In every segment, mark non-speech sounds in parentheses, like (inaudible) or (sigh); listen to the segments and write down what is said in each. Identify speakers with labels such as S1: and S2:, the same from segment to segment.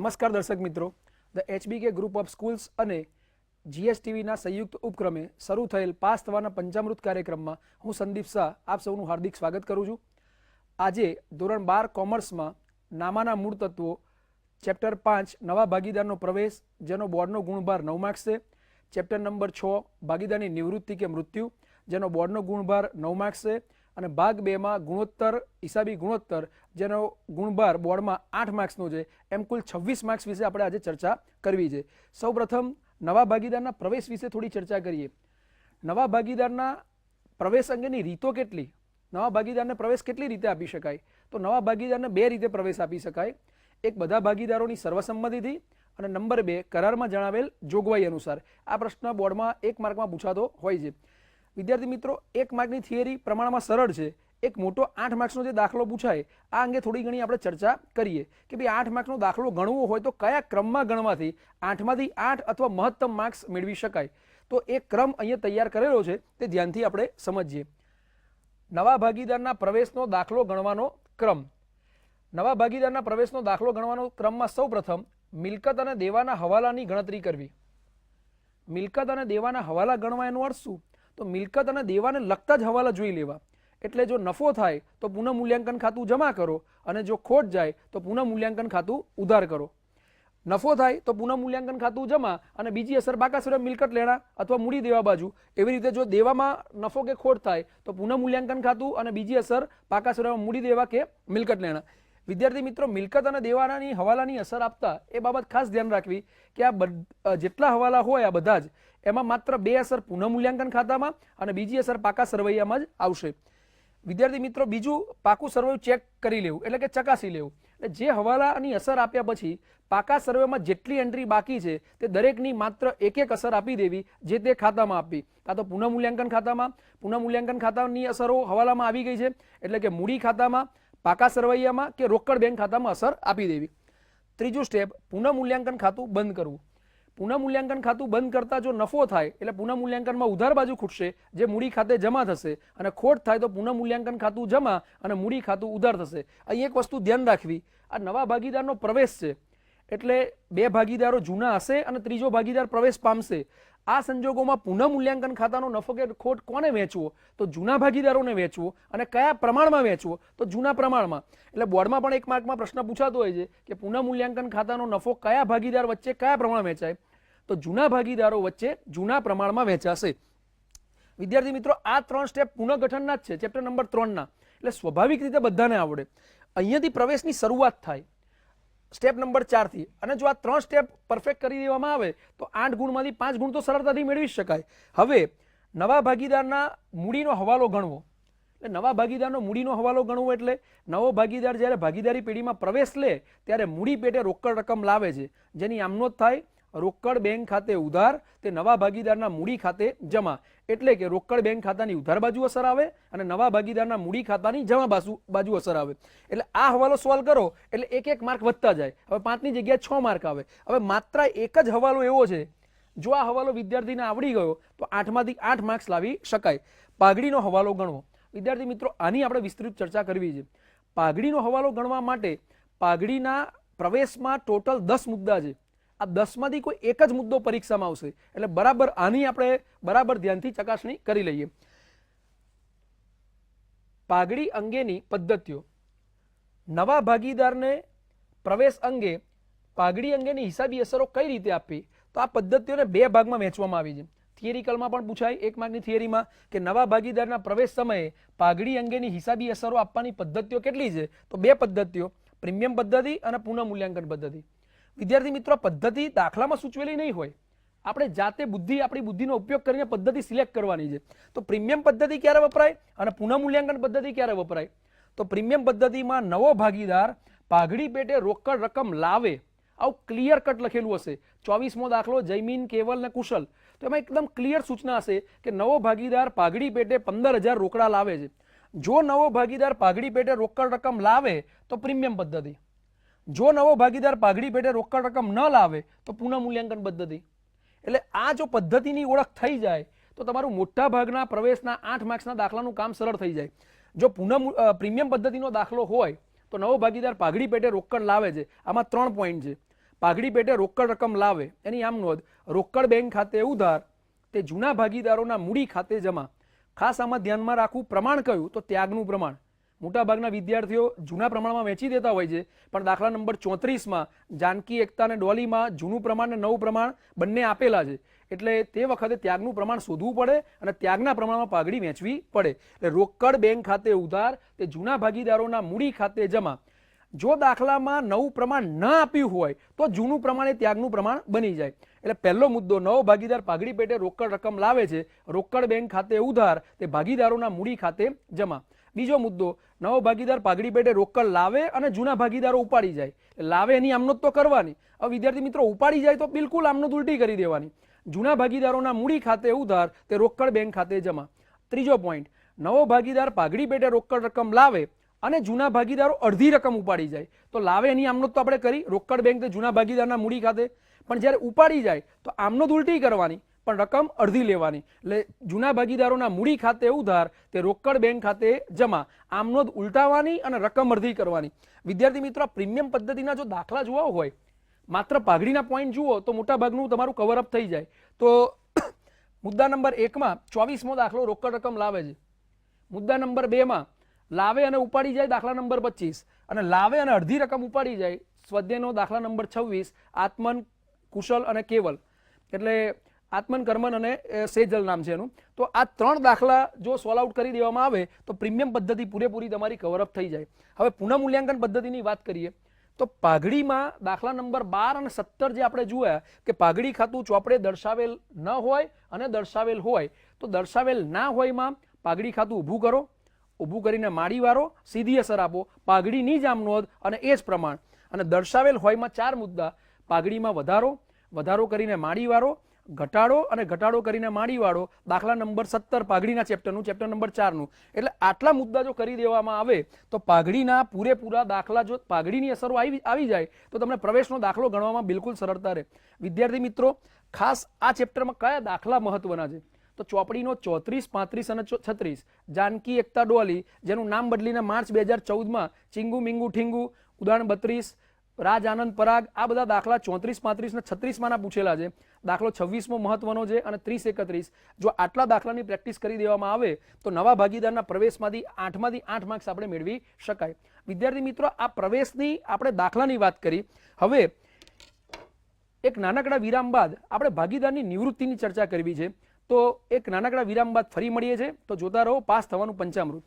S1: નમસ્કાર દર્શક મિત્રો. The HBK group of schools અને જીએસટીવીના સંયુક્ત ઉપક્રમે શરૂ થયેલ પાસ થવાના પંચામૃત કાર્યક્રમમાં હું સંદીપ શાહ આપ સૌનું હાર્દિક સ્વાગત કરું છું. આજે ધોરણ બાર કોમર્સમાં નામાના મૂળ તત્વો, ચેપ્ટર પાંચ, નવા ભાગીદારનો પ્રવેશ, જેનો બોર્ડનો ગુણભાર નવ માર્ક્સ છે. ચેપ્ટર નંબર છ, ભાગીદારની નિવૃત્તિ કે મૃત્યુ, જેનો બોર્ડનો ગુણભાર નવ માર્ક્સ છે. અને ભાગ બેમાં ગુણોત્તર હિસાબી ગુણોત્તર, જેનો ગુણભાર બોર્ડમાં આઠ માર્ક્સનો છે, એમ કુલ છવ્વીસ માર્ક્સ વિશે આપણે આજે ચર્ચા કરવી છે. સૌપ્રથમ, નવા ભાગીદારના પ્રવેશ વિશે થોડી ચર્ચા કરીએ. નવા ભાગીદારના પ્રવેશ અંગેની રીતો કેટલી? નવા ભાગીદારને પ્રવેશ કેટલી રીતે આપી શકાય? તો નવા ભાગીદારને બે રીતે પ્રવેશ આપી શકાય. એક, બધા ભાગીદારોની સર્વસંમતિથી અને નંબર બે, કરારમાં જણાવેલ જોગવાઈ અનુસાર. આ પ્રશ્ન બોર્ડમાં એક માર્કમાં પૂછાતો હોય છે. વિદ્યાર્થી મિત્રો, એક માર્કની થિયરી પ્રમાણમાં સરળ છે. એક મોટો આઠ માર્ક્સનો જે દાખલો પૂછાય, આ અંગે થોડી ઘણી આપણે ચર્ચા કરીએ કે ભાઈ આઠ માર્ક્સનો દાખલો ગણવો હોય તો કયા ક્રમમાં ગણવાથી આઠમાંથી આઠ અથવા મહત્તમ માર્ક્સ મેળવી શકાય? તો એ ક્રમ અહીંયા તૈયાર કરેલો છે, તે ધ્યાનથી આપણે સમજીએ. નવા ભાગીદારના પ્રવેશનો દાખલો ગણવાનો ક્રમ. નવા ભાગીદારના પ્રવેશનો દાખલો ગણવાનો ક્રમમાં સૌપ્રથમ મિલકત અને દેવાના હવાલાની ગણતરી કરવી. મિલકત અને દેવાના હવાલા ગણવા એનો અર્થ શું? તો મિલકત અને દેવાને લગતા જ હવાલા જોઈ લેવા. એટલે જો નફો થાય, તો પુનઃ મૂલ્યાંકન ખાતું જમા કરો અને જો ખોટ જાય, તો પુનઃ મૂલ્યાંકન ખાતું ઉધાર કરો. નફો થાય, તો પુનઃ મૂલ્યાંકન ખાતું જમા અને બીજી અસર બાકાસુરે મિલકત લેણા અથવા મૂડી દેવા બાજુ. એવી રીતે જો દેવામાં નફો કે ખોટ થાય, તો પુનઃ મૂલ્યાંકન ખાતું અને બીજી અસર પાકાસુરામાં મૂડી દેવા કે મિલકત લેણા. વિદ્યાર્થી મિત્રો, મિલકત અને દેવાનાની હવાલાની અસર આપતા એ બાબત ખાસ ધ્યાન રાખવી કે આ જેટલા હવાલા હોય આ બધા જ એમાં માત્ર બે અસર પુનઃ મૂલ્યાંકન ખાતામાં અને બીજી અસર પાકા સરવૈયામાં જ આવશે. વિદ્યાર્થી મિત્રો, બીજું પાકું સર્વે ચેક કરી લેવું, એટલે કે ચકાસી લેવું. એટલે જે હવાલાની અસર આપ્યા પછી પાકા સર્વેમાં જેટલી એન્ટ્રી બાકી છે તે દરેકની માત્ર એક એક અસર આપી દેવી, જે તે ખાતામાં આપવી. કાં તો પુનઃ મૂલ્યાંકન ખાતામાં પુનઃ મૂલ્યાંકન ખાતાની અસરો હવાલામાં આવી ગઈ છે, એટલે કે મૂડી ખાતામાં, પાકા સરવૈયામાં કે રોકડ બેંક ખાતામાં અસર આપી દેવી. ત્રીજું સ્ટેપ પુનઃ મૂલ્યાંકન ખાતું બંધ કરવું. પુનઃ મૂલ્યાંકન ખાતું બંધ કરતા જો નફો થાય, એટલે પુનઃ મૂલ્યાંકનમાં ઉધાર બાજુ ખૂટશે, જે મૂડી ખાતે જમા થશે. અને ખોટ થાય તો પુનઃ મૂલ્યાંકન ખાતું જમા અને મૂડી ખાતું ઉધાર થશે. અહીં એક વસ્તુ ધ્યાન રાખવી. આ નવા ભાગીદારનો પ્રવેશ છે. એટલે બે ભાગીદારો જૂના હશે અને ત્રીજો ભાગીદાર પ્રવેશ પામશે. આ સંજોગોમાં પુનઃ મૂલ્યાંકન ખાતાનો નફો કે ખોટ કોને વેચવો? તો જૂના ભાગીદારોને વેચવો અને કયા પ્રમાણમાં વેચવો? તો જૂના પ્રમાણમાં. એટલે બોર્ડમાં પણ એક માર્કમાં પ્રશ્ન પૂછાતો હોય છે કે પુનઃ મૂલ્યાંકન ખાતાનો નફો કયા ભાગીદાર વચ્ચે કયા પ્રમાણ વેચાય? તો જૂના ભાગીદારો વચ્ચે જૂના પ્રમાણમાં વેચાશે. વિદ્યાર્થી મિત્રો, આ ત્રણ સ્ટેપ પુનઃગઠનના જ છે, ચેપ્ટર નંબર ત્રણના. એટલે સ્વાભાવિક રીતે બધાને આવડે. અહીંયાથી પ્રવેશની શરૂઆત થાય. સ્ટેપ નંબર ચારથી. અને જો આ ત્રણ સ્ટેપ પરફેક્ટ કરી દેવામાં આવે, તો આઠ ગુણમાંથી પાંચ ગુણ તો સરળતાથી મેળવી શકાય. હવે, નવા ભાગીદારના મૂડીનો હવાલો ગણવો. એટલે નવા ભાગીદારનો મૂડીનો હવાલો ગણવો એટલે નવો ભાગીદાર જ્યારે ભાગીદારી પેઢીમાં પ્રવેશ લે, ત્યારે મૂડી પેટે રોકડ રકમ લાવે છે. જેની આમનોંધ થાય રોકડ બેંક ખાતે ઉધાર, તે નવા ભાગીદારના મૂડી ખાતે જમા. એટલે કે રોકડ બેંક ખાતાની ઉધાર બાજુ અસર આવે અને નવા ભાગીદારના મૂડી ખાતાની જમા બાજુ બાજુ અસર આવે. એટલે આ હવાલો સોલ્વ કરો, એટલે એક એક માર્ક વધતા જાય. હવે પાંચની જગ્યાએ છ માર્ક આવે. હવે માત્ર એક જ હવાલો એવો છે, જો આ હવાલો વિદ્યાર્થીને આવડી ગયો, તો આઠમાંથી આઠ માર્ક્સ લાવી શકાય. પાઘડીનો હવાલો ગણવો વિદ્યાર્થી મિત્રો, આની આપણે વિસ્તૃત ચર્ચા કરવી છે. પાઘડીનો હવાલો ગણવા માટે પાઘડીના પ્રવેશમાં ટોટલ દસ મુદ્દા છે. આ દસમાંથી કોઈ એક જ મુદ્દો પરીક્ષામાં આવશે. એટલે બરાબર આની આપણે બરાબર ધ્યાનથી ચકાસણી કરી લઈએ. પાઘડી અંગેની પદ્ધતિઓ. નવા ભાગીદારને પ્રવેશ અંગે પાઘડી અંગેની હિસાબી અસરો કઈ રીતે આપવી? તો આ પદ્ધતિઓને બે ભાગમાં વહેંચવામાં આવી છે. થિયરિકલમાં પણ પૂછાય એક માર્કની થિયરીમાં કે નવા ભાગીદારના પ્રવેશ સમયે પાઘડી અંગેની હિસાબી અસરો આપવાની પદ્ધતિઓ કેટલી છે? તો બે પદ્ધતિઓ. પ્રીમિયમ પદ્ધતિ અને પુનઃ મૂલ્યાંકન પદ્ધતિ. વિદ્યાર્થી મિત્રો પદ્ધતિ દાખલામાં સૂચવેલી નહીં હોય. આપણે જાતે બુદ્ધિ, આપણી બુદ્ધિનો ઉપયોગ કરીને પદ્ધતિ સિલેક્ટ કરવાની છે. તો પ્રીમિયમ પદ્ધતિ ક્યારે વપરાય અને પુનઃ મૂલ્યાંકન પદ્ધતિ ક્યારે વપરાય? તો પ્રીમિયમ પદ્ધતિમાં નવો ભાગીદાર પાઘડી પેટે રોકડ રકમ લાવે. આવું ક્લિયર કટ લખેલું હશે. ચોવીસમો દાખલો જયમીન કેવલ ને કુશલ. તો એમાં એકદમ ક્લિયર સૂચના હશે કે નવો ભાગીદાર પાઘડી પેટે પંદર હજાર રોકડા લાવે છે. જો નવો ભાગીદાર પાઘડી પેટે રોકડ રકમ લાવે, તો પ્રીમિયમ પદ્ધતિ. જો નવો ભાગીદાર પાઘડી પેટે રોકડ રકમ ન લાવે, તો પુનઃમૂલ્યાંકન પદ્ધતિ. એટલે આ જો પદ્ધતિની ઓળખ થઈ જાય, તો તમારું મોટા ભાગના પ્રવેશના આઠ માર્ક્સના દાખલાનું કામ સરળ થઈ જાય. જો પુનઃ પ્રીમિયમ પદ્ધતિનો દાખલો હોય, તો નવો ભાગીદાર પાઘડી પેટે રોકડ લાવે છે. આમાં ત્રણ પોઈન્ટ છે. પાઘડી પેટે રોકડ રકમ લાવે, એની આમ નોંધ, રોકડ બેંક ખાતે ઉધાર, તે જૂના ભાગીદારોના મૂડી ખાતે જમા. ખાસ આમાં ધ્યાનમાં રાખવું પ્રમાણ કયું, તો ત્યાગનું પ્રમાણ. મોટાભાગના વિદ્યાર્થીઓ જૂના પ્રમાણમાં વેચી દેતા હોય છે, પણ દાખલા નંબર ચોત્રીસમાં જાનકી એકતા અને ડોલીમાં જૂનું પ્રમાણ અને નવું પ્રમાણ બંને આપેલા છે. એટલે તે વખતે ત્યાગનું પ્રમાણ શોધવું પડે અને ત્યાગના પ્રમાણમાં પાઘડી વેચવી પડે. એટલે રોકડ બેંક ખાતે ઉધાર, તે જૂના ભાગીદારોના મૂડી ખાતે જમા. જો દાખલામાં નવું પ્રમાણ ન આપ્યું હોય, તો જૂનું પ્રમાણ ત્યાગનું પ્રમાણ બની જાય. એટલે પહેલો મુદ્દો, નવો ભાગીદાર પાઘડી પેટે રોકડ રકમ લાવે છે. રોકડ બેંક ખાતે ઉધાર, તે ભાગીદારોના મૂડી ખાતે જમા. બીજો મુદ્દો, નવો ભાગીદાર પાઘડી પેટે રોકડ લાવે અને જૂના ભાગીદારો ઉપાડી જાય. લાવે એની આમનોત તો કરવાની. હવે વિદ્યાર્થી મિત્રો, ઉપાડી જાય તો બિલકુલ આમનોંધ ઉલટી કરી દેવાની. જૂના ભાગીદારોના મૂડી ખાતે ઉધાર, તે રોકડ બેંક ખાતે જમા. ત્રીજો પોઈન્ટ, નવો ભાગીદાર પાઘડી પેટે રોકડ રકમ લાવે અને જૂના ભાગીદારો અડધી રકમ ઉપાડી જાય. તો લાવે એની આમનોંધ તો આપણે કરી, રોકડ બેંક તે જૂના ભાગીદારના મૂડી ખાતે. પણ જ્યારે ઉપાડી જાય, તો આમનોંધ ઉલટી કરવાની. પણ રકમ અડધી લેવાની. એટલે જૂના ભાગીદારોના મૂડી ખાતે ઉધાર, તે રોકડ બેંક ખાતે જમા. આમનોંધ ઉલટાવવાની અને રકમ અડધી કરવાની. વિદ્યાર્થી મિત્રો પ્રીમિયમ પદ્ધતિના જો દાખલા જોવા હોય, માત્ર પાઘડીના પોઈન્ટ જુઓ તો મોટાભાગનું તમારું કવરઅપ થઈ જાય. તો (coughs) મુદ્દા નંબર એકમાં ચોવીસમો દાખલો રોકડ રકમ લાવે છે. મુદ્દા નંબર બેમાં લાવે અને ઉપાડી જાય દાખલા નંબર પચીસ. અને લાવે અને અડધી રકમ ઉપાડી જાય સ્વાધ્યાયનો દાખલા નંબર છવ્વીસ, આત્મન, કુશલ અને કેવલ. એટલે આત્મન કર્મન અને સેજલ નામ છે એનું. તો આ ત્રણ દાખલા જો સોલ્વ આઉટ કરી દેવામાં આવે, તો પ્રીમિયમ પદ્ધતિ પૂરેપૂરી તમારી કવરઅપ થઈ જાય. હવે પુનઃમૂલ્યાંકન પદ્ધતિની વાત કરીએ, તો પાઘડીમાં દાખલા નંબર બાર અને સત્તર જે આપણે જોયા, કે પાઘડી ખાતું ચોપડે દર્શાવેલ ન હોય અને દર્શાવેલ હોય, તો દર્શાવેલ ના હોયમાં પાઘડી ખાતું ઊભું કરો, ઊભું કરીને માળી વારો, સીધી અસર આપો, પાઘડીની જ આમ નોંધ અને એ જ પ્રમાણ. અને દર્શાવેલ હોયમાં ચાર મુદ્દા, પાઘડીમાં વધારો વધારો કરીને માળી વારો ઘટાડો અને ઘટાડો કરીને માળીવાળો દાખલા નંબર સત્તર પાઘડીના ચેપ્ટરનું, ચેપ્ટર નંબર ચારનું. એટલે આટલા મુદ્દા જો કરી દેવામાં આવે, તો પાઘડીના પૂરેપૂરા દાખલા જો પાઘડીની અસરો આવી આવી જાય, તો તમને પ્રવેશનો દાખલો ગણવામાં બિલકુલ સરળતા રહે. વિદ્યાર્થી મિત્રો, ખાસ આ ચેપ્ટરમાં કયા દાખલા મહત્વના છે? તો ચોપડીનો ચોત્રીસ, પાંત્રીસ અને છત્રીસ. જાનકી એકતા ડોલી, જેનું નામ બદલીને માર્ચ બે હજાર ચૌદમાં ચિંગુ, મિંગુ, ઠીંગુ, ઉદાહરણ બત્રીસ, રાજ આનંદ પરાગ, આ બધા દાખલા ચોત્રીસ, પાંત્રીસ અને છત્રીસમાંના પૂછેલા છે. દાખલો છવ્વીસમો મહત્વનો છે અને ત્રીસ એકત્રીસ. જો આટલા દાખલાની પ્રેક્ટિસ કરી દેવામાં આવે, તો નવા ભાગીદારના પ્રવેશમાંથી આઠમાંથી આઠ માર્ક્સ આપણે મેળવી શકાય. વિદ્યાર્થી મિત્રો, આ પ્રવેશની આપણે દાખલાની વાત કરી. હવે, એક નાનકડા વિરામ બાદ આપણે ભાગીદારની નિવૃત્તિની ચર્ચા કરવી છે. તો એક નાનકડા વિરામ બાદ ફરી મળીએ છીએ. તો જોતા રહો, પાસ થવાનું પંચામૃત.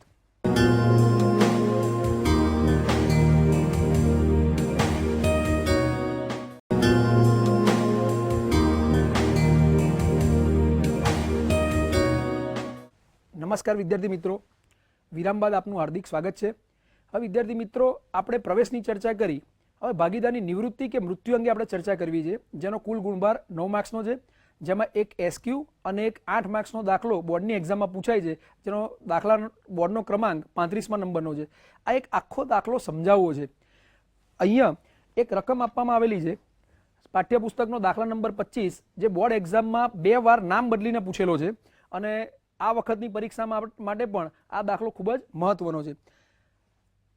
S1: નમસ્કાર વિદ્યાર્થી મિત્રો. વિરામ બાદ આપનું હાર્દિક સ્વાગત છે. હવે વિદ્યાર્થી મિત્રો, આપણે પ્રવેશની ચર્ચા કરી. હવે ભાગીદારની નિવૃત્તિ કે મૃત્યુ અંગે આપણે ચર્ચા કરવી છે. જેનો કુલ ગુણભાર નવ માર્ક્સનો છે. જેમાં એક એસક્યુ અને એક આઠ માર્ક્સનો દાખલો બોર્ડની એક્ઝામમાં પૂછાય છે. જેનો દાખલા બોર્ડનો ક્રમાંક પાંત્રીસમાં નંબરનો છે. આ એક આખો દાખલો સમજાવવો છે. અહીંયા એક રકમ આપવામાં આવેલી છે. પાઠ્યપુસ્તકનો દાખલા નંબર પચીસ, જે બોર્ડ એક્ઝામમાં બે વાર નામ બદલીને પૂછેલો છે. અને આ વખતની પરીક્ષામાં માટે પણ આ દાખલો ખૂબ જ મહત્વનો છે.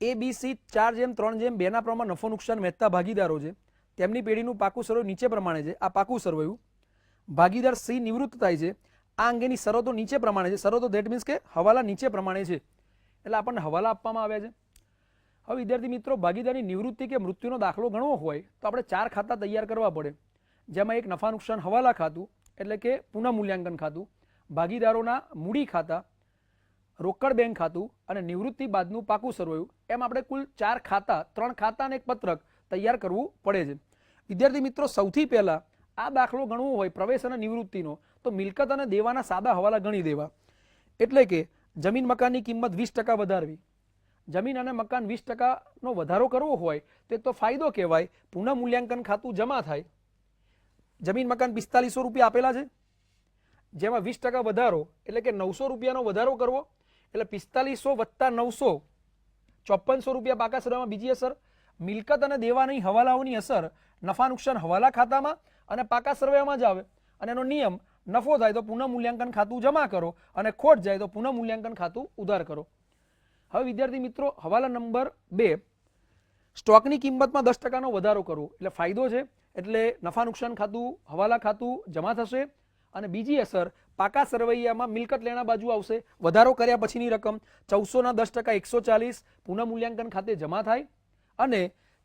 S1: એ બી સી ચાર જેમ, ત્રણ જેમ, બેના પ્રમાણમાં નફો, નુકસાન વહેતા ભાગીદારો છે. તેમની પેઢીનું પાકું સર્વે નીચે પ્રમાણે છે. આ પાકું સર્વેયું. ભાગીદાર સી નિવૃત્ત થાય છે. આ અંગેની શરતો નીચે પ્રમાણે છે. શરતો ધેટ મીન્સ કે હવાલા નીચે પ્રમાણે છે. એટલે આપણને હવાલા આપવામાં આવ્યા છે. હવે વિદ્યાર્થી મિત્રો, ભાગીદારની નિવૃત્તિ કે મૃત્યુનો દાખલો ગણવો હોય તો આપણે ચાર ખાતા તૈયાર કરવા પડે. જેમાં એક નફા, નુકસાન હવાલા ખાતું, એટલે કે પુનઃ મૂલ્યાંકન ખાતું. ભાગીદારોના મૂડી ખાતા રોકડ બેંક ખાતું અને નિવૃત્તિ બાદનું પાકું સરવાયું. એમ આપણે કુલ ચાર ખાતા, ત્રણ ખાતા અને એક પત્રક તૈયાર કરવું પડે છે. વિદ્યાર્થી મિત્રો, સૌથી પહેલાં આ દાખલો ગણવો હોય પ્રવેશ અને નિવૃત્તિનો, તો મિલકત અને દેવાના સાદા હવાલા ગણી દેવા. એટલે કે જમીન મકાનની કિંમત વીસ ટકા વધારવી. જમીન અને મકાન વીસ ટકાનો વધારો કરવો હોય, તો તો ફાયદો કહેવાય. પુનઃ મૂલ્યાંકન ખાતું જમા થાય. જમીન મકાન પિસ્તાલીસો રૂપિયા આપેલા છે. જેમાં વીસ ટકા વધારો, એટલે કે નવસો રૂપિયાનો વધારો કરવો, એટલે પિસ્તાલીસો વત્તા નવસો ચોપનસો રૂપિયા પાકા સરવામાં બીજી અસર, મિલકત અને દેવાની હવાલાઓની અસર, નફા નુકસાન હવાલા ખાતામાં અને પાકા સરવૈયામાં જ આવે. અને એનો નિયમ, નફો થાય તો પુનઃ મૂલ્યાંકન ખાતું જમા કરો અને ખોટ જાય તો પુનઃ મૂલ્યાંકન ખાતું ઉધાર કરો. હવે વિદ્યાર્થી મિત્રો, હવાલા નંબર બે, સ્ટોકની કિંમતમાં દસ ટકાનો વધારો કરવો. એટલે ફાયદો છે, એટલે નફા નુકસાન ખાતું, હવાલા ખાતું જમા થશે અને બીજી અસર, પાકા સરવૈયામાં મિલકત લેણા બાજુ આવશે. વધારો કર્યા પછીની રકમ ચૌદસોના દસ ટકા એકસો ચાલીસ પુનઃમૂલ્યાંકન ખાતે જમા થાય અને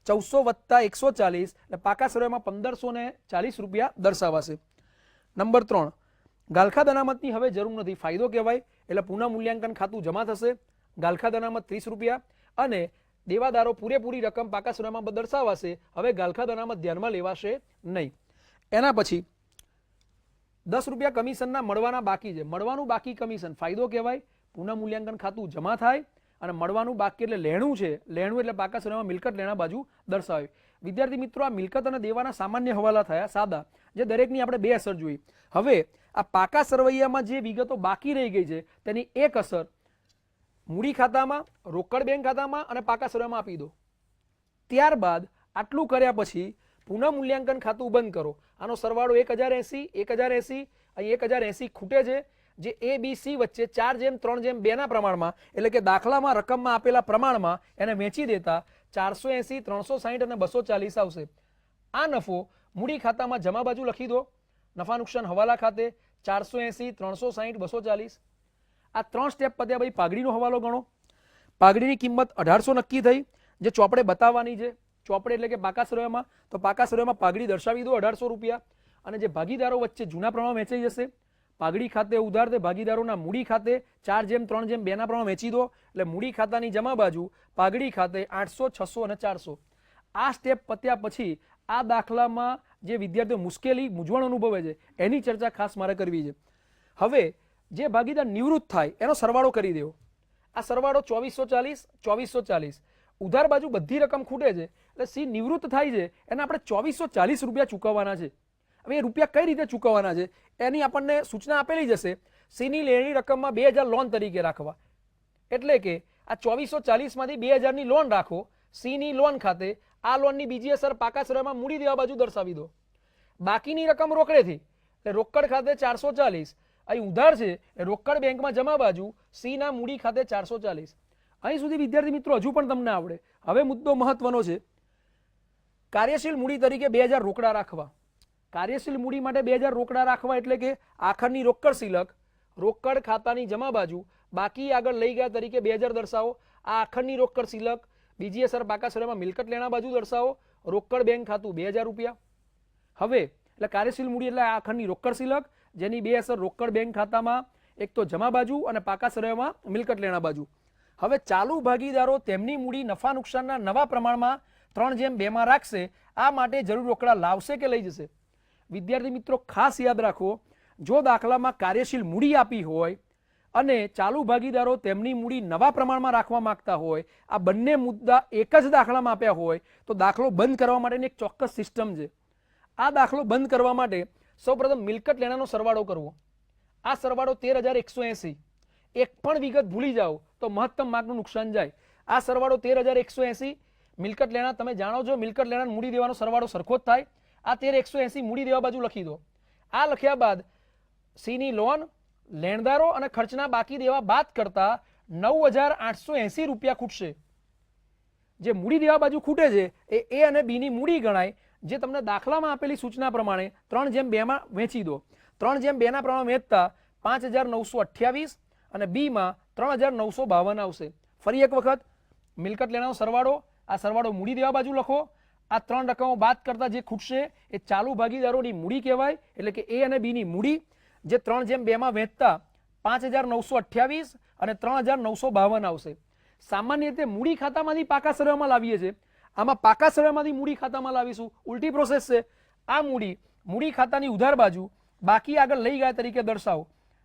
S1: ચૌદસો વત્તા એકસો ચાલીસ એટલે પાકા સરવૈયામાં પંદરસો ને ચાલીસ રૂપિયા દર્શાવાશે. નંબર ત્રણ ગાલખા અનામતની હવે જરૂર નથી. ફાયદો કહેવાય એટલે પુનઃમૂલ્યાંકન ખાતું જમા થશે. ગાલખા અનામત ત્રીસ રૂપિયા અને દેવાદારો પૂરેપૂરી રકમ પાકા સરવૈયામાં દર્શાવાશે. હવે ગાલખા અનામત ધ્યાનમાં લેવાશે નહીં. એના પછી દસ રૂપિયા કમિશનના મળવાના બાકી છે. મળવાનું બાકી કમિશન, ફાયદો કહેવાય. પુનઃ મૂલ્યાંકન ખાતું જમા થાય અને મળવાનું બાકી એટલે લેણું છે. લેણું એટલે પાકા સોનામાં મિલકત લેણા બાજુ દર્શાવે. વિદ્યાર્થી મિત્રો, આ મિલકત અને દેવાના સામાન્ય હવાલા થયા સાદા, જે દરેકની આપણે બે અસર જોઈ. હવે, આ પાકા સરવૈયામાં જે વિગતો બાકી રહી ગઈ છે, તેની એક અસર, મૂડી ખાતામાં, રોકડ બેંક ખાતામાં અને પાકા સરવૈયામાં આપી દો. ત્યારબાદ આટલું કર્યા પછી પુનઃ મૂલ્યાંકન ખાતું બંધ કરો. આનો સરવાળો એક હજાર એસી, એક હજાર એસી, અહીં એક હજાર એસી ખૂટે છે. જે એ બી સી વચ્ચે ચાર જેમ, ત્રણ જેમ બેના પ્રમાણમાં, એટલે કે દાખલામાં, રકમમાં આપેલા પ્રમાણમાં એને વેચી દેતા ચારસો એસી, ત્રણસો સાહીઠ અને બસો ચાલીસ આવશે. આ નફો મૂડી ખાતામાં જમા બાજુ લખી દો. નફા નુકસાન હવાલા ખાતે ચારસો એસી, ત્રણસો સાહીઠ, બસો ચાલીસ. આ ત્રણ સ્ટેપ પત્યા ભાઈ પાઘડીનો હવાલો ગણો. પાઘડીની કિંમત અઢારસો નક્કી થઈ, જે ચોપડે બતાવવાની છે. ચોપડે એટલે કે પાકા સરવૈયામાં તો પાકા સરવૈયામાં પાઘડી દર્શાવી દો અઢારસો રૂપિયા. અને જે ભાગીદારો વચ્ચે જૂના પ્રમાણ વેચાઈ જશે, પાઘડી ખાતે ઉધાર તે ભાગીદારોના મૂડી ખાતે ચાર જેમ, ત્રણ જેમ, બેના પ્રમાણ વેચી દો. એટલે મૂડી ખાતાની જમા બાજુ પાઘડી ખાતે આઠસો, છસો અને ચારસો. આ સ્ટેપ પત્યા પછી આ દાખલામાં જે વિદ્યાર્થીઓ મુશ્કેલી, મૂંઝવણ અનુભવે છે, એની ચર્ચા ખાસ મારે કરવી છે. હવે જે ભાગીદાર નિવૃત્ત થાય, એનો સરવાળો કરી દેવો. આ સરવાળો ચોવીસો ચાલીસ ચોવીસો ચાલીસ. ઉધાર બાજુ બધી રકમ ખૂટે છે. એટલે સી નિવૃત્ત થાય છે, એને આપણે ચોવીસો ચાલીસ રૂપિયા ચૂકવવાના છે. હવે એ રૂપિયા કઈ રીતે ચૂકવવાના છે, એની આપણને સૂચના આપેલી જશે સીની લેણી રકમમાં બે હજાર લોન તરીકે રાખવા. એટલે કે આ ચોવીસો ચાલીસમાંથી બે હજારની લોન રાખો, સીની લોન ખાતે આ લોનની બીજી અસર પાકા સરળમાં મૂડી દેવા બાજુ દર્શાવી દો. બાકીની રકમ રોકડેથી એટલે રોકડ ખાતે ચારસો ચાલીસ. અહીં ઉધાર છે રોકડ બેંકમાં જમા બાજુ સીના મૂડી ખાતે ચારસો ચાલીસ. અહીં સુધી વિદ્યાર્થી મિત્રો હજુ પણ તમને આવડે. હવે મુદ્દો મહત્વનો છે. કાર્યશીલ મૂડી તરીકે બે હજાર રોકડા રાખવા. કાર્યશીલ મૂડી માટે બે હજાર રોકડા રાખવા એટલે કે આખરની રોકડ સિલક, રોકડ ખાતાની જમા બાજુ, બાકી આગળ લઈ ગયા તરીકે બે હજાર દર્શાવો. આ આખરની રોકડ સિલક, બીજી અસર પાકા સરળમાં મિલકત લેણા બાજુ દર્શાવો. રોકડ બેંક ખાતું બે હજાર રૂપિયા. હવે, એટલે કાર્યશીલ મૂડી એટલે આખરની રોકડ સિલક, જેની બે અસર રોકડ બેંક ખાતામાં, એક તો જમા બાજુ અને પાકા સરળમાં મિલકત લેણા બાજુ. હવે ચાલુ ભાગીદારો તેમની મૂડી નફા નુકસાનના નવા પ્રમાણમાં ત્રણ જેમ બેમાં રાખશે, આ માટે જરૂર રોકડા લાવશે કે લઈ જશે? વિદ્યાર્થી મિત્રો, ખાસ યાદ રાખો, જો દાખલામાં કાર્યશીલ મૂડી આપી હોય અને ચાલુ ભાગીદારો તેમની મૂડી નવા પ્રમાણમાં રાખવા માંગતા હોય, આ બંને મુદ્દા એક જ દાખલામાં આપ્યા હોય, તો દાખલો બંધ કરવા માટેની એક ચોક્કસ સિસ્ટમ છે. આ દાખલો બંધ કરવા માટે સૌપ્રથમ મિલકત લેણાનો સરવાળો કરવો. આ સરવાળો તેર હજાર એકસો એંસી. એક પણ વિગત ભૂલી જાઓ તો મહત્તમ માર્ગનું નુકસાન જાય. આ સરવાળો તેર હજાર એકસો એંસી મિલકત લેણા તમે જાણો છો, મિલકત લેણા મૂડી દેવાનો સરવાળો સરખો જ થાય. આ તેર એકસો એંસી મૂડી દેવા બાજુ લખી દો. આ લખ્યા બાદ સીની લોન, લેણદારો અને ખર્ચના બાકી દેવા બાદ કરતા નવ હજાર આઠસો એંસી રૂપિયા ખૂટશે. જે મૂડી દેવા બાજુ ખૂટે છે, એ એ અને બીની મૂડી ગણાય, જે તમને દાખલામાં આપેલી સૂચના પ્રમાણે ત્રણ જેમ બેમાં વેચી દો. ત્રણ જેમ બેના પ્રમાણે વેચતા પાંચ હજાર નવસો અઠ્યાવીસ અને બીમાં ત્રણ હજાર નવસો બાવન આવશે. ફરી એક વખત મિલકત લેણાનો સરવાળો આ સરવાળો મૂડી દેવા બાજુ લખો. આ ત્રણ રકમો બાદ કરતા જે ખૂટશે એ ચાલુ ભાગીદારોની મૂડી કહેવાય, એટલે કે એ અને બીની મૂડી. જે ત્રણ જેમ બેમાં વહેંચતા, પાંચ હજાર નવસો અઠ્યાવીસ અને ત્રણ હજાર નવસો બાવન આવશે. સામાન્ય રીતે મૂડી ખાતામાંથી પાકા સરવામાં લાવીએ છીએ. આમાં પાકા સરવામાંથી મૂડી ખાતામાં લાવીશું. ઉલટી પ્રોસેસ છે. આ મૂડી મૂડી ખાતાની ઉધાર બાજુ, બાકી આગળ લઈ ગયા તરીકે દર્શાવો.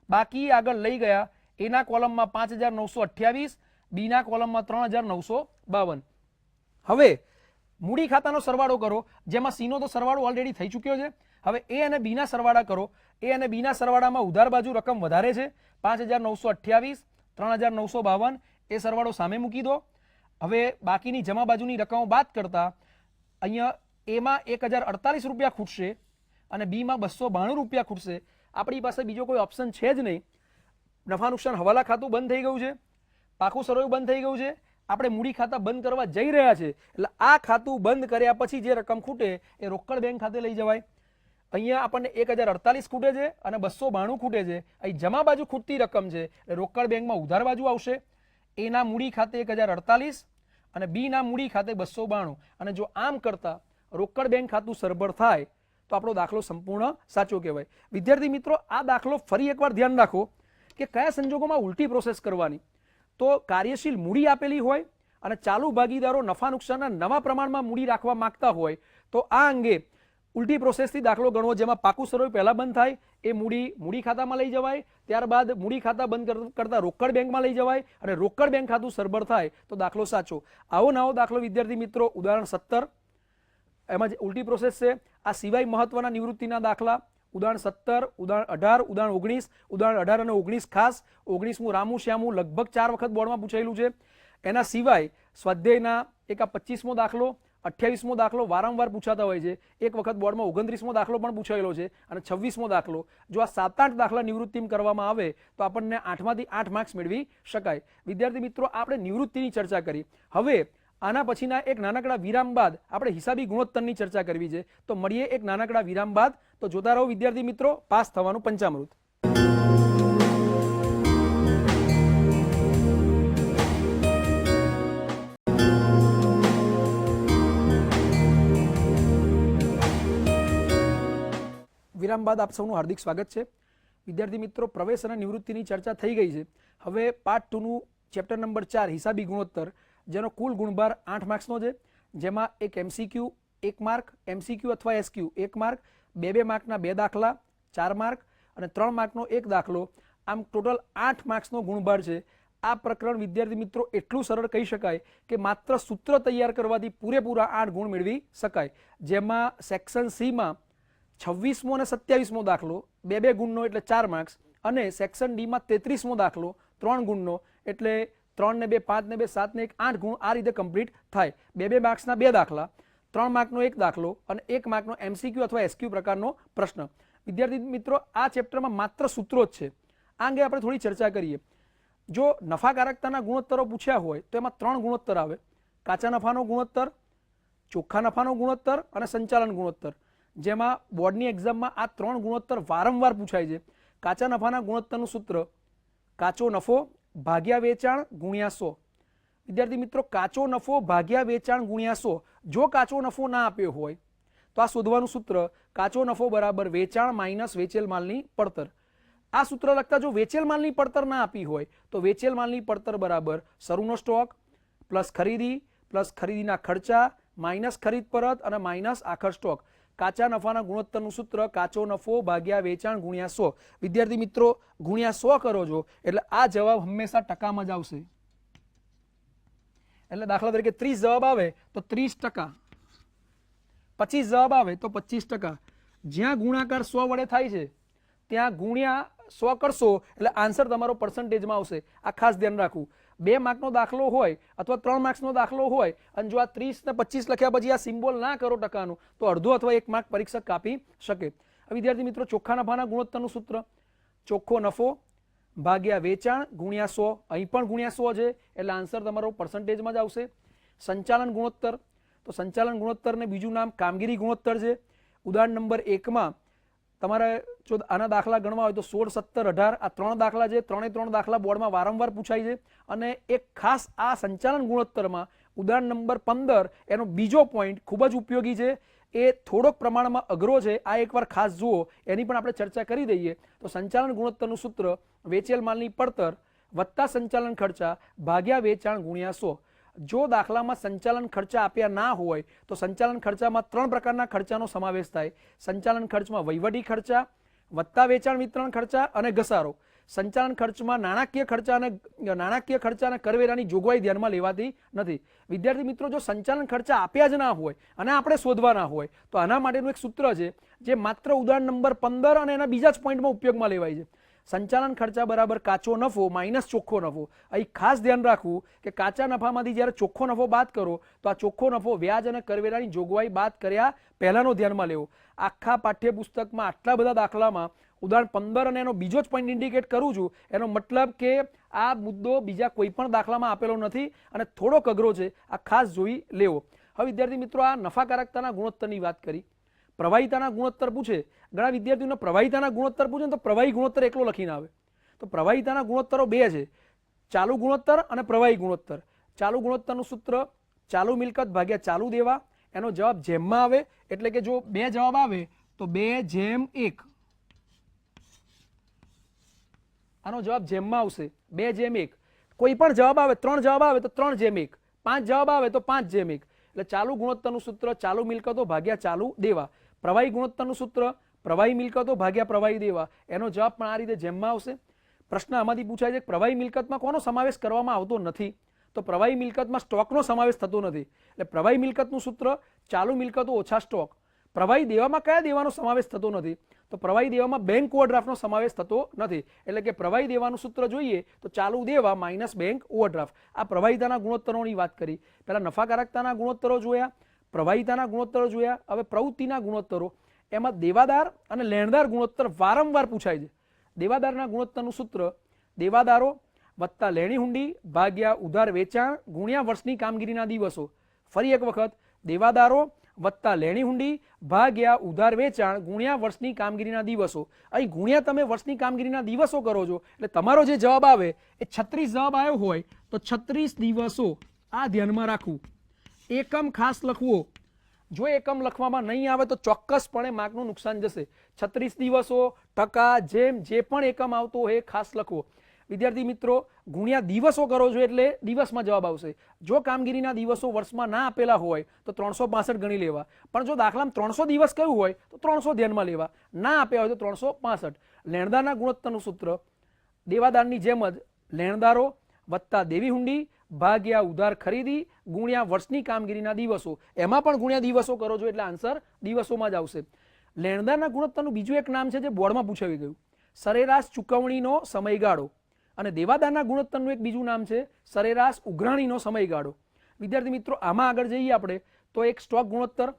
S1: બાકી આગળ લઈ ગયા, એના કોલમમાં પાંચ હજાર નવસો અઠ્યાવીસ, બીના કોલમમાં ત્રણ હજાર નવસો બાવન. હવે મૂડી ખાતાનો સરવાળો કરો, જેમાં સીનો તો સરવાળો ઓલરેડી થઈ ચૂક્યો છે. હવે એ અને બીના સરવાળા કરો. એ અને બીના સરવાળામાં ઉધાર બાજુ રકમ વધારે છે. પાંચ હજાર નવસો અઠ્યાવીસ, ત્રણ હજાર નવસો બાવન, એ સરવાળો સામે મૂકી દો. હવે બાકીની જમા બાજુની રકમો બાદ કરતા અહીંયા એમાં એક હજાર અડતાલીસ રૂપિયા ખૂટશે અને બીમાં બસો બાણું રૂપિયા ખૂટશે. આપણી પાસે બીજો કોઈ ઓપ્શન છે જ નહીં. નફા નુકસાન હવાલા ખાતું બંધ થઈ ગયું છે. પાકું સરવૈયું બંધ થઈ ગયું છે. આપણે મૂડી ખાતા બંધ કરવા જઈ રહ્યા છે. એટલે આ ખાતું બંધ કર્યા પછી જે રકમ ખૂટે એ રોકડ બેંક ખાતે લઈ જવાય. અહીંયા આપણને એક હજાર અડતાલીસ ખૂટે છે અને બસો બાણું ખૂટે છે. અહીં જમા બાજુ ખૂટતી રકમ છે. એટલે રોકડ બેંકમાં ઉધાર બાજુ આવશે. એના મૂડી ખાતે એક હજાર અડતાલીસ અને બીના મૂડી ખાતે બસો બાણું. અને જો આમ કરતાં રોકડ બેંક ખાતું સરભર થાય તો આપણો દાખલો સંપૂર્ણ સાચો કહેવાય. વિદ્યાર્થી મિત્રો, આ દાખલો ફરી એકવાર ધ્યાન રાખો કે કયા સંજોગોમાં ઉલટી પ્રોસેસ કરવાની? તો કાર્યશીલ મૂડી આપેલી હોય અને ચાલુ ભાગીદારો નફા નુકસાનના નવા પ્રમાણમાં મૂડી રાખવા માંગતા હોય, તો આ અંગે ઉલટી પ્રોસેસથી દાખલો ગણવો જેમાં પાકું સર્વે પહેલાં બંધ થાય, એ મૂડી મૂડી ખાતામાં લઈ જવાય, ત્યારબાદ મૂડી ખાતા બંધ કરતાં રોકડ બેંકમાં લઈ જવાય અને રોકડ બેંક ખાતું સરભર થાય, તો દાખલો સાચો. આવો નવો દાખલો, વિદ્યાર્થી મિત્રો, ઉદાહરણ સત્તર. એમાં જે ઉલટી પ્રોસેસ છે, આ સિવાય મહત્વના નિવૃત્તિના દાખલા ઉદાહરણ સત્તર, ઉદાહરણ અઢાર, ઉદાહરણ ઓગણીસ, ઉદાહરણ અઢાર અને ઓગણીસ ખાસ. ઓગણીસમું રામુ, શ્યામુ, લગભગ ચાર વખત બોર્ડમાં પૂછાયેલું છે. એના સિવાય સ્વાધ્યાયના એક આ પચીસમો દાખલો, અઠ્યાવીસમો દાખલો વારંવાર પૂછાતા હોય છે. એક વખત બોર્ડમાં ઓગણત્રીસમો દાખલો પણ પૂછાયેલો છે અને છવ્વીસમો દાખલો. જો આ સાત આઠ દાખલા નિવૃત્તિમાં કરવામાં આવે, તો આપણને આઠમાંથી આઠ માર્ક્સ મેળવી શકાય. વિદ્યાર્થી મિત્રો, આપણે નિવૃત્તિની ચર્ચા કરી. હવે આના પછીના એક નાનકડા વિરામ બાદ આપણે હિસાબી ગુણોત્તરની ચર્ચા કરવી છે. તો મળીએ એક નાનકડા વિરામ બાદ. તો જોતા રહો વિદ્યાર્થી મિત્રો, પાસ થવાનું પંચામૃત. વિરામ બાદ આપ સૌનું હાર્દિક સ્વાગત છે. વિદ્યાર્થી મિત્રો, પ્રવેશ અને નિવૃત્તિની ચર્ચા થઈ ગઈ છે. હવે પાર્ટ ટુનું ચેપ્ટર નંબર ચાર, હિસાબી ગુણોત્તર. જેનો કુલ ગુણભાર આઠ માર્ક્સનો છે, જેમાં એક એમસીક્યુ એક માર્ક એમસીક્યુ અથવા એસક્યુ એક માર્ક બે બે માર્કના બે દાખલા, ચાર માર્ક અને ત્રણ માર્કનો એક દાખલો. આમ ટોટલ આઠ માર્ક્સનો ગુણભાર છે. આ પ્રકરણ વિદ્યાર્થી મિત્રો એટલું સરળ કહી શકાય કે માત્ર સૂત્ર તૈયાર કરવાથી પૂરેપૂરા આઠ ગુણ મેળવી શકાય. જેમાં સેક્શન સીમાં છવ્વીસમો અને સત્યાવીસમો દાખલો, બે બે ગુણનો એટલે ચાર માર્ક્સ અને સેક્શન ડીમાં તેત્રીસમો દાખલો, ત્રણ ગુણનો એટલે ત્રણ ને બે પાંચ ને બે સાત ને એક, આઠ ગુણ આ રીતે કમ્પ્લીટ થાય. બે બે માર્ક્સના બે દાખલા, ત્રણ માર્કનો એક દાખલો અને એક માર્કનો એમસીક્યુ અથવા એસક્યુ પ્રકારનો પ્રશ્ન. વિદ્યાર્થી મિત્રો, આ ચેપ્ટરમાં માત્ર સૂત્રો જ છે. આ અંગે આપણે થોડી ચર્ચા કરીએ. જો નફાકારકતાના ગુણોત્તરો પૂછ્યા હોય, તો એમાં ત્રણ ગુણોત્તર આવે. કાચા નફાનો ગુણોત્તર, ચોખ્ખા નફાનો ગુણોત્તર અને સંચાલન ગુણોત્તર. જેમાં બોર્ડની એક્ઝામમાં આ ત્રણ ગુણોત્તર વારંવાર પૂછાય છે. કાચા નફાના ગુણોત્તરનું સૂત્ર, કાચો નફો ભાગ્યા વેચાણ ગુણ્યા સો. વિદ્યાર્થી મિત્રો, કાચો નફો ભાગ્યા વેચાણ ગુણ્યા સો. જો કાચો નફો ના આપ્યો હોય, તો આ શોધવાનું સૂત્ર કાચો નફો બરાબર વેચાણ માઇનસ વેચેલ માલની પડતર. આ સૂત્ર લખતા જો વેચેલ માલની પડતર ના આપી હોય, તો વેચેલ માલની પડતર બરાબર શરૂનો સ્ટોક, પ્લસ ખરીદી, પ્લસ ખરીદીના ખર્ચા, માઇનસ ખરીદ પરત અને માઇનસ આખર સ્ટોક. કાચા નફાના ગુણોત્તરનું સૂત્ર, કાચો નફો ભાગ્યા વેચાણ ગુણ્યા સો. વિદ્યાર્થી મિત્રો, ગુણ્યા સો કરો છો એટલે આ જવાબ હંમેશા ટકામાં જ આવશે. એટલે દાખલા તરીકે ત્રીસ જવાબ આવે તો ત્રીસ ટકા. પચીસ જવાબ આવે તો પચીસ ટકા. જ્યાં ગુણાકાર સો વડે થાય છે, ત્યાં ગુણ્યા સો કરશો, એટલે આન્સર તમારો પર્સન્ટેજમાં આવશે. આ ખાસ ધ્યાન રાખવું. બે માર્કનો દાખલો હોય અથવા ત્રણ માર્ક્સનો દાખલો હોય અને જો આ ત્રીસ ને પચીસ લખ્યા પછી આ સિમ્બોલ ના કરો ટકાનું, તો અડધો અથવા એક માર્ક પરીક્ષક કાપી શકે. વિદ્યાર્થી મિત્રો ચોખ્ખા નફાના ગુણોત્તરનું સૂત્ર. ચોખ્ખો નફો ભાગ્યા વેચાણ ગુણ્યા સો. અહીં પણ ગુણ્યા સો છે, એટલે આન્સર તમારો પર્સન્ટેજમાં જ આવશે. સંચાલન ગુણોત્તર. તો સંચાલન ગુણોત્તરને બીજું નામ કામગીરી ગુણોત્તર છે. ઉદાહરણ નંબર એકમાં તમારે જો આના દાખલા ગણવા હોય તો સોળ, સત્તર, અઢાર, આ ત્રણ દાખલા છે. ત્રણે ત્રણ દાખલા બોર્ડમાં વારંવાર પૂછાય છે. અને એક ખાસ આ સંચાલન ગુણોત્તરમાં ઉદાહરણ નંબર પંદર, એનો બીજો પોઈન્ટ ખૂબ જ ઉપયોગી છે. એ થોડોક પ્રમાણમાં અઘરો છે. આ એકવાર ખાસ જુઓ, એની પણ આપણે ચર્ચા કરી દઈએ. તો સંચાલન ગુણોત્તરનું સૂત્ર, વેચેલ માલની પડતર વત્તા સંચાલન ખર્ચા ભાગ્યા વેચાણ ગુણ્યા સો. જો દાખલામાં સંચાલન ખર્ચા આપ્યા ના હોય, તો સંચાલન ખર્ચામાં ત્રણ પ્રકારના ખર્ચાનો સમાવેશ થાય. સંચાલન ખર્ચમાં વહીવટી ખર્ચા, વત્તા વેચાણ વિતરણ ખર્ચા અને ઘસારો. સંચાલન ખર્ચમાં નાણાકીય ખર્ચા અને નાણાકીય ખર્ચા અને કરવેરાની જોગવાઈ ધ્યાનમાં લેવાતી નથી. વિદ્યાર્થી મિત્રો, જો સંચાલન ખર્ચા આપ્યા જ ના હોય અને આપણે શોધવાના હોય, તો આના માટેનું એક સૂત્ર છે, જે માત્ર ઉદાહરણ નંબર પંદર અને એના બીજા જ પોઈન્ટમાં ઉપયોગમાં લેવાય છે. સંચાલન ખર્ચા બરાબર કાચો નફો, માઇનસ ચોખ્ખો નફો. અહીં ખાસ ધ્યાન રાખવું કે કાચા નફામાંથી જ્યારે ચોખ્ખો નફો બાદ કરો, તો આ ચોખ્ખો નફો વ્યાજ અને કરવેરાની જોગવાઈ બાદ કર્યા પહેલાંનો ધ્યાનમાં લેવો. આખા પાઠ્યપુસ્તકમાં આટલા બધા દાખલામાં ઉદાહરણ પંદર અને એનો બીજો જ પોઈન્ટ ઇન્ડિકેટ કરું છું. એનો મતલબ કે આ મુદ્દો બીજા કોઈ પણ દાખલામાં આપેલો નથી અને થોડોક અઘરો છે. આ ખાસ જોઈ લેવો. હવે વિદ્યાર્થી મિત્રો, આ નફાકારકતાના ગુણોત્તરની વાત કરી. પ્રવાહિતાના ગુણોત્તર પૂછે, ઘણા વિદ્યાર્થીઓને પ્રવાહિતાના ગુણોત્તર પૂછે તો પ્રવાહી ગુણોત્તર એકલો લખીને આવે. તો પ્રવાહિતાના ગુણોત્તરો બે છે, ચાલુ ગુણોત્તર અને પ્રવાહી ગુણોત્તર. ચાલુ ગુણોત્તરનું સૂત્ર, ચાલુ મિલકત ભાગ્યા ચાલુ દેવા. એનો જવાબ જેમમાં આવે, એટલે કે જો બે જવાબ આવે, તો બે જેમ એક. આનો જવાબ જેમમાં આવશે, બે જેમ એક. કોઈ પણ જવાબ આવે, ત્રણ જવાબ આવે, તો ત્રણ જેમ એક. પાંચ જવાબ આવે, તો પાંચ જેમ એક. એટલે ચાલુ ગુણોત્તરનું સૂત્ર, ચાલુ મિલકતો ભાગ્યા ચાલુ દેવા. પ્રવાહી ગુણોત્તરનું સૂત્ર, પ્રવાહી મિલકતો ભાગ્યા પ્રવાહી દેવા. એનો જવાબ પણ આ રીતે જેમમાં આવશે? પ્રશ્ન આમાંથી પૂછાય છે પ્રવાહી મિલકતમાં કોનો સમાવેશ કરવામાં આવતો નથી? તો પ્રવાહી મિલકતમાં સ્ટોકનો સમાવેશ થતો નથી. એટલે પ્રવાહી મિલકતનું સૂત્ર, ચાલુ મિલકતો ઓછા સ્ટોક. પ્રવાહી દેવામાં કયા દેવાનો સમાવેશ થતો નથી? તો પ્રવાહી દેવામાં બેંક ઓવરડ્રાફ્ટનો સમાવેશ થતો નથી. એટલે કે પ્રવાહી દેવાનું સૂત્ર જોઈએ, તો ચાલુ દેવા માઇનસ બેંક ઓવરડ્રાફ્ટ. આ પ્રવાહીતાના ગુણોત્તરોની વાત કરી. પહેલાં નફાકારકતાના ગુણોત્તરો જોયા. પ્રવાહિતાના ગુણોત્તરો જોયા, હવે પ્રવૃત્તિના ગુણોત્તરો. એમાં દેવાદાર અને લેણદાર ગુણોત્તર વારંવાર પૂછાય છે. દેવાદારના ગુણોત્તરનું સૂત્ર, દેવાદારો વત્તા લેણી હુંડી ભાગ્યા ઉધાર વેચાણ ગુણ્યા વર્ષની કામગીરીના દિવસો. ફરી એક વખત, દેવાદારો વત્તા લેણી હુંડી ભાગ્યા ઉધાર વેચાણ ગુણ્યા વર્ષની કામગીરીના દિવસો. અહીં ગુણ્યા તમે વર્ષની કામગીરીના દિવસો કરો છો, એટલે તમારો જે જવાબ આવે, એ છત્રીસ જવાબ આવ્યો હોય, તો છત્રીસ દિવસો આ ધ્યાનમાં રાખવું. એકમ ખાસ લખવો. જો એકમ લખવામાં નહીં આવે તો ચોક્કસપણે માર્કનું નુકસાન જશે. છત્રીસ દિવસો, ટકા, જેમ, જે પણ એકમ આવતો હોય ખાસ લખવો. વિદ્યાર્થી મિત્રો, ગુણ્યા દિવસો કરો છો એટલે દિવસમાં જવાબ આવશે. જો કામગીરીના દિવસો વર્ષમાં ના આપેલા હોય, તો ત્રણસો ગણી લેવા. પણ જો દાખલામાં ત્રણસો દિવસ કયું હોય, તો ત્રણસો ધ્યાનમાં લેવા. ના આપ્યા હોય તો ત્રણસો લેણદારના ગુણોત્તરનું સૂત્ર. દેવાદારની જેમ જ, લેણદારો વત્તા દેવી હુંડી, ભાગ્યા ઉધાર ખરીદી, ગુણ્યા વર્ષની કામગીરીના દિવસો. એમાં પણ ગુણ્યા દિવસો કરો છો એટલે આન્સર દિવસોમાં જ આવશે. લેણદારના ગુણોત્તરનું બીજું એક નામ છે જે બોર્ડમાં પૂછાવી ગયું. સરેરાશ ચૂકવણીનો સમયગાળો. અને દેવાદારના ગુણોત્તરનું એક બીજું નામ છે સરેરાશ ઉઘરાણીનો સમયગાળો. વિદ્યાર્થી મિત્રો, આમાં આગળ જઈએ આપણે, તો એક સ્ટોક ગુણોત્તર.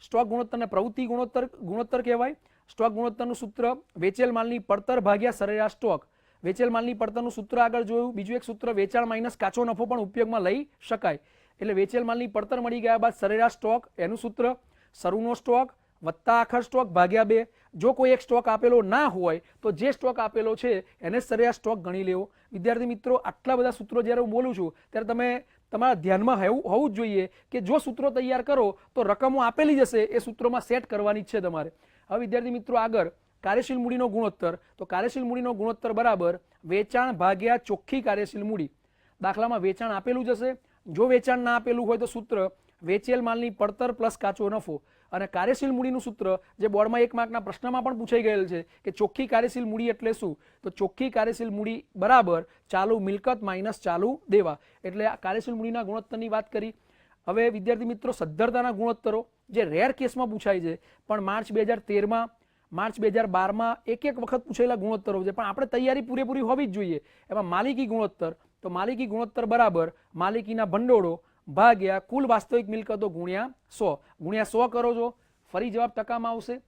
S1: સ્ટોક ગુણોત્તરને પ્રવૃત્તિ ગુણોત્તર ગુણોત્તર કહેવાય. સ્ટોક ગુણોત્તરનું સૂત્ર, વેચેલ માલની પડતર ભાગ્યા સરેરાશ સ્ટોક. વેચેલ માલની પડતરનું સૂત્ર આગળ જોયું. બીજું એક સૂત્ર, વેચાણ માઇનસ કાચો નફો પણ ઉપયોગમાં લઈ શકાય. એટલે વેચેલ માલની પડતર મળી ગયા બાદ સરેરાશ સ્ટોક, એનું સૂત્ર, શરૂનો સ્ટોક, વત્તા આખર સ્ટોક, ભાગ્યા બે. જો કોઈ એક સ્ટોક આપેલો ના હોય, તો જે સ્ટોક આપેલો છે, એને સરેરાશ સ્ટોક ગણી લેવો. વિદ્યાર્થી મિત્રો, આટલા બધા સૂત્રો જ્યારે હું બોલું છું, ત્યારે તમે તમારા ધ્યાનમાં હોવું હોવું જ જોઈએ કે જો સૂત્રો તૈયાર કરો, તો રકમો આપેલી જશે એ સૂત્રોમાં સેટ કરવાની જ છે તમારે. હવે વિદ્યાર્થી મિત્રો આગળ. કાર્યશીલ મૂડીનો ગુણોત્તર, તો કાર્યશીલ મૂડીનો ગુણોત્તર બરાબર વેચાણ ભાગ્યા ચોખ્ખી કાર્યશીલ મૂડી. દાખલામાં વેચાણ આપેલું જ હશે. જો વેચાણ ના આપેલું હોય તો સૂત્ર વેચેલ માલની પડતર પ્લસ કાચો નફો. અને કાર્યશીલ મૂડીનું સૂત્ર જે બોર્ડમાં એક માર્કના પ્રશ્નમાં પણ પૂછાઈ ગયેલ છે કે ચોખ્ખી કાર્યશીલ મૂડી એટલે શું? તો ચોખ્ખી કાર્યશીલ મૂડી બરાબર ચાલુ મિલકત માઇનસ ચાલુ દેવા. એટલે આ કાર્યશીલ મૂડીના ગુણોત્તરની વાત કરી. હવે વિદ્યાર્થી મિત્રો સદ્ધરતાના ગુણોત્તરો, જે રેર કેસમાં પૂછાય છે, પણ માર્ચ બે હજાર તેરમાં માર્ચ બે હજાર બારમાં એક એક વખત પૂછેલા ગુણોત્તરો છે. પણ આપણે તૈયારી પૂરેપૂરી હોવી જ જોઈએ. એમાં માલિકી ગુણોત્તર, તો માલિકી ગુણોત્તર બરાબર, માલિકીના ભંડોળો ભાગ્યા કુલ વાસ્તવિક મિલકતો ગુણ્યા સો. ગુણ્યા સો કરો છો, ફરી જવાબ ટકામાં આવશે.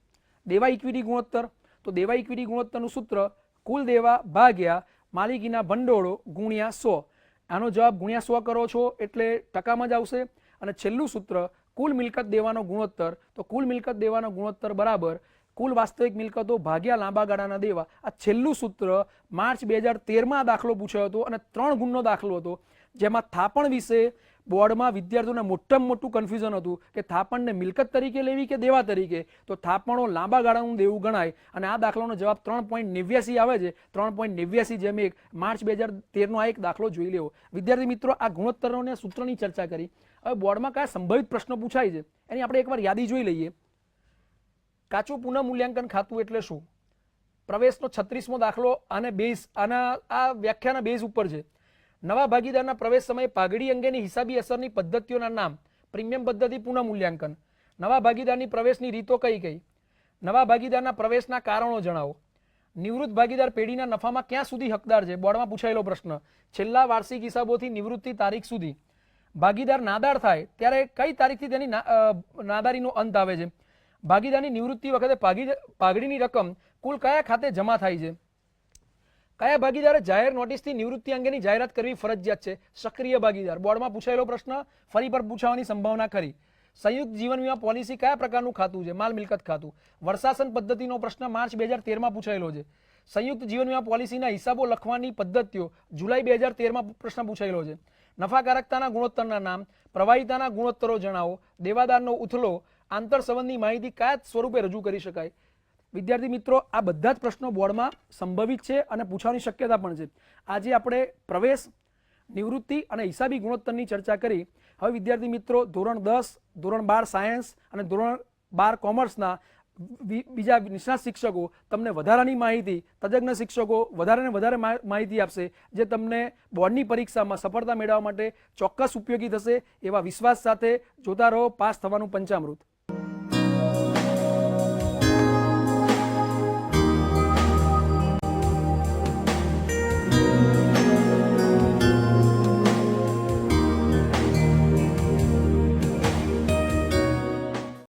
S1: દેવા ઇક્વિટી ગુણોત્તર, તો દેવા ઇક્વિટી ગુણોત્તરનું સૂત્ર, કુલ દેવા ભાગ્યા માલિકીના ભંડોળો ગુણ્યા સો. આનો જવાબ ગુણ્યા સો કરો છો એટલે ટકામાં જ આવશે. અને છેલ્લું સૂત્ર, કુલ મિલકત દેવાનો ગુણોત્તર, તો કુલ મિલકત દેવાનો ગુણોત્તર બરાબર કુલ વાસ્તવિક મિલકતો ભાગ્યા લાંબા ગાળાના દેવા. આ છેલ્લું સૂત્ર માર્ચ બે હજાર તેરમાં દાખલો પૂછ્યો હતો અને ત્રણ ગુણનો દાખલો હતો. જેમાં થાપણ વિશે બોર્ડમાં વિદ્યાર્થીઓને મોટામાં મોટું કન્ફ્યુઝન હતું કે થાપણને મિલકત તરીકે લેવી કે દેવા તરીકે? તો થાપણો લાંબા ગાળાનું દેવું ગણાય અને આ દાખલાનો જવાબ ત્રણ પોઈન્ટ નેવ્યાસી આવે છે. ત્રણ પોઈન્ટ નેવ્યાસી જેમ એક માર્ચ બે હજાર તેરનો આ એક દાખલો જોઈ લેવો વિદ્યાર્થી મિત્રો, આ ગુણોત્તરોને સૂત્રની ચર્ચા કરી. હવે બોર્ડમાં કયા સંભવિત પ્રશ્નો પૂછાય છે? એની આપણે એકવાર યાદી જોઈ લઈએ. કાચું પુનઃ મૂલ્યાંકન ખાતું એટલે શું? પ્રવેશનો છત્રીસમો દાખલો આને બેઝ, આના, આ વ્યાખ્યાના બેઝ ઉપર છે. નવા ભાગીદારના પ્રવેશ સમયે પાઘડી અંગેની હિસાબી અસરની પદ્ધતિઓના નામ, પ્રીમિયમ પદ્ધતિ પુનઃ મૂલ્યાંકન નવા ભાગીદારની પ્રવેશની રીતો કઈ કઈ? નવા ભાગીદારના પ્રવેશના કારણો જણાવો. નિવૃત્ત ભાગીદાર પેઢીના નફામાં ક્યાં સુધી હકદાર છે? બોર્ડમાં પૂછાયેલો પ્રશ્ન. છેલ્લા વાર્ષિક હિસાબોથી નિવૃત્તિ તારીખ સુધી. ભાગીદાર નાદાર થાય, ત્યારે કઈ તારીખથી તેની નાદારીનો અંત આવે છે? ભાગીદારની નિવૃત્તિ વખતે પાઘડીની રકમ કુલ કયા ખાતે જમા થાય છે? કયા ભાગીદારે જાહેર નોટિસથી નિવૃત્તિ અંગેની જાહેરાત કરવી ફરજિયાત છે? સક્રિય ભાગીદાર. બોર્ડમાં પૂછાયેલો પ્રશ્ન ફરી પર પૂછાવાની સંભાવના ખરી. સંયુક્ત જીવન વીમા પોલિસી કયા પ્રકારનું ખાતું છે? માલ મિલકત ખાતું. વર્ષાસન પદ્ધતિનો પ્રશ્ન માર્ચ બે હજાર તેરમાં પૂછાયેલો છે. સંયુક્ત જીવન વીમા પોલિસીના હિસાબો લખવાની પદ્ધતિઓ જુલાઈ બે હજાર તેરમાં પ્રશ્ન પૂછાયેલો છે. નફાકારકતાના ગુણોત્તરના નામ, પ્રવાહિતાના ગુણોત્તરો જણાવો, દેવાદારનો ઉથલો આંતર સંબંધની માહિતી કયા સ્વરૂપે રજૂ કરી શકાય? વિદ્યાર્થી મિત્રો, આ બધા જ પ્રશ્નો બોર્ડમાં સંભવિત છે અને પૂછવાની શક્યતા પણ છે. આજે આપણે પ્રવેશ, નિવૃત્તિ અને હિસાબી ગુણોત્તરની ચર્ચા કરી. હવે વિદ્યાર્થી મિત્રો, ધોરણ દસ, ધોરણ બાર સાયન્સ અને ધોરણ બાર કોમર્સના બીજા નિષ્ણાત શિક્ષકો તમને વધારાની માહિતી, તજજ્ઞ શિક્ષકો વધારે ને વધારે માહિતી આપશે, જે તમને બોર્ડની પરીક્ષામાં સફળતા મેળવવા માટે ચોક્કસ ઉપયોગી થશે એવા વિશ્વાસ સાથે જોતા રહો, પાસ થવાનું પંચામૃત.